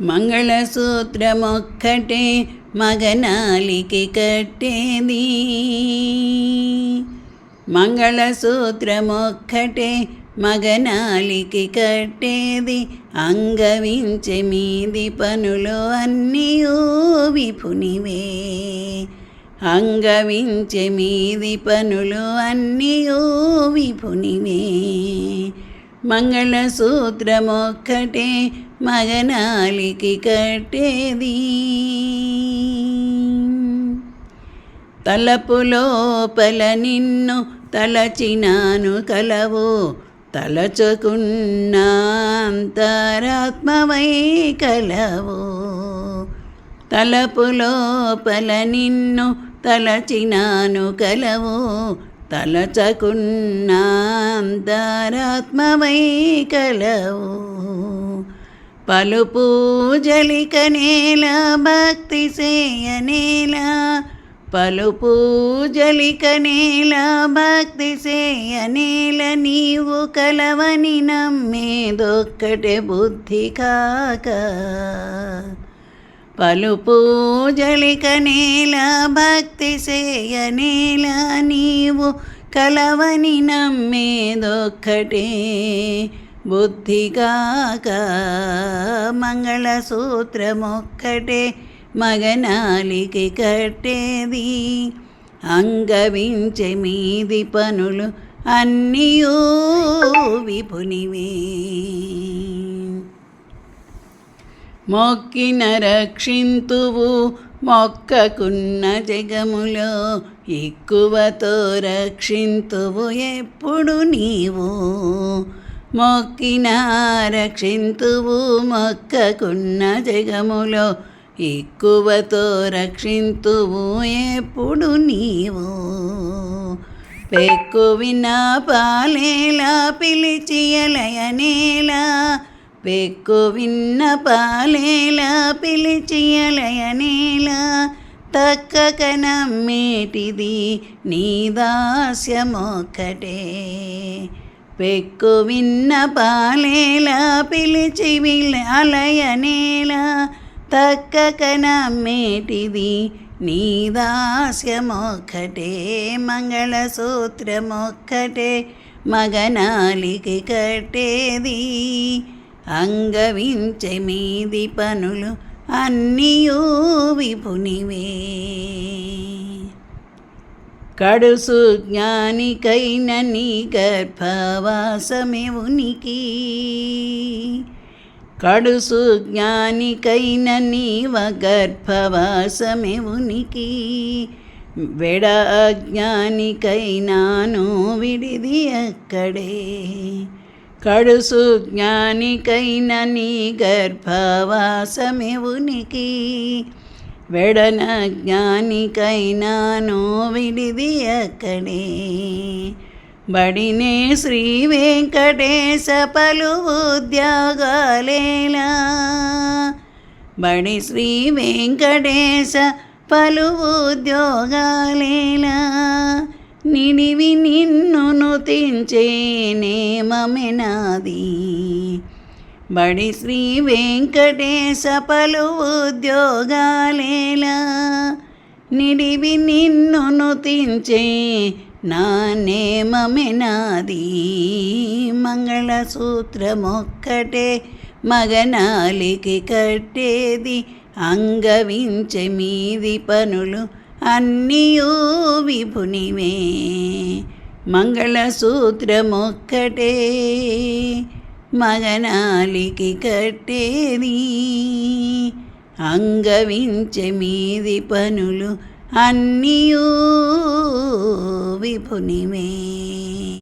మంగళసూత్రమొక్కటే మగనాలికి కట్టేది. మంగళసూత్రమొక్కటే మగనాలికి కట్టేది. అంగవించే మీది పనులు అన్నీ విపునివే అంగవించే మీది పనులు అన్నీ విపునివే మంగళసూత్రమొక్కటే మగనాలికి కట్టేది. తలపులోపల నిన్ను తలచినాను కలవు తలచుకున్నాంతరాత్మవై కలవు. తలపు తలపులోపల నిన్ను తలచినాను కలవు తలచకున్నాంతరాత్మవై కలవు. పలు పూజలిక నేల భక్తి చేయనేల పలు పూజలిక నేల భక్తి చేయనేల నీవు కలవని నమ్మేదొక్కటే బుద్ధి కాక. పలు పూజలిక నేల భక్తి చేయనేల నీవు కలవని నమ్మేదొక్కటే. బుద్ధిగాక మంగళసూత్రమొక్కటే మగనాలికి కట్టేది. అంగమించే మీది పనులు అన్నీయూ విపునివే. మొక్కిన రక్షింతువు మొక్కకున్న జగములో ఎక్కువతో రక్షింతువు ఎప్పుడు నీవు. మొక్కిన రక్షింతువు మొక్కకున్న జగములో ఎక్కువతో రక్షింతువు ఎప్పుడు నీవు. పెక్కువిన పాలేలా పిలిచియలయనేలా పెక్కు విన్న పాలేలా పిలిచియలయనేలా తక్కక నమ్మేటిది నీ దాస్యమొక్కటే. పెక్కు విన్న పాలేలా పిలిచి విల అలయనేలా తక్కక నమ్మేటిది నీ దాస్యమొక్కటే మంగళసూత్రమొక్కటే మగనాలికి కట్టేది. అంగవించే మీది పనులు అన్నీయూ విపునివే. కడుసు జ్ఞానికైన నీ గర్భవాసమే ఉనికి. కడుసు జ్ఞానికైన నీవ గర్భవాసమే ఉనికి. వెడ అజ్ఞానికైనాను విడిది అక్కడే కడుసు జ్ఞానికైన నీ గర్భవాసమే ఉనికి. వెడన జ్ఞానికైనా నోవిడిది అక్కడే బడినే శ్రీ వెంకటేశ పలు ఉద్యోగాలేలా బడి శ్రీ వెంకటేశ పలు ఉద్యోగాలేలా నిడివి నిన్ను నుతించే నేమమెనాది? బడి శ్రీ వెంకటేశ పలు ఉద్యోగాలేలా. నిడివి నిన్ను తించే నా నేమమెనాది మంగళసూత్రమొక్కటే మగనాలికి కట్టేది. అంగవించే మీది పనులు అన్నీయూ విభునివే. మంగళసూత్రమొక్కటే మగనాలికి కట్టేది. అంగవించే మీది పనులు అన్నీయూ విపునిమే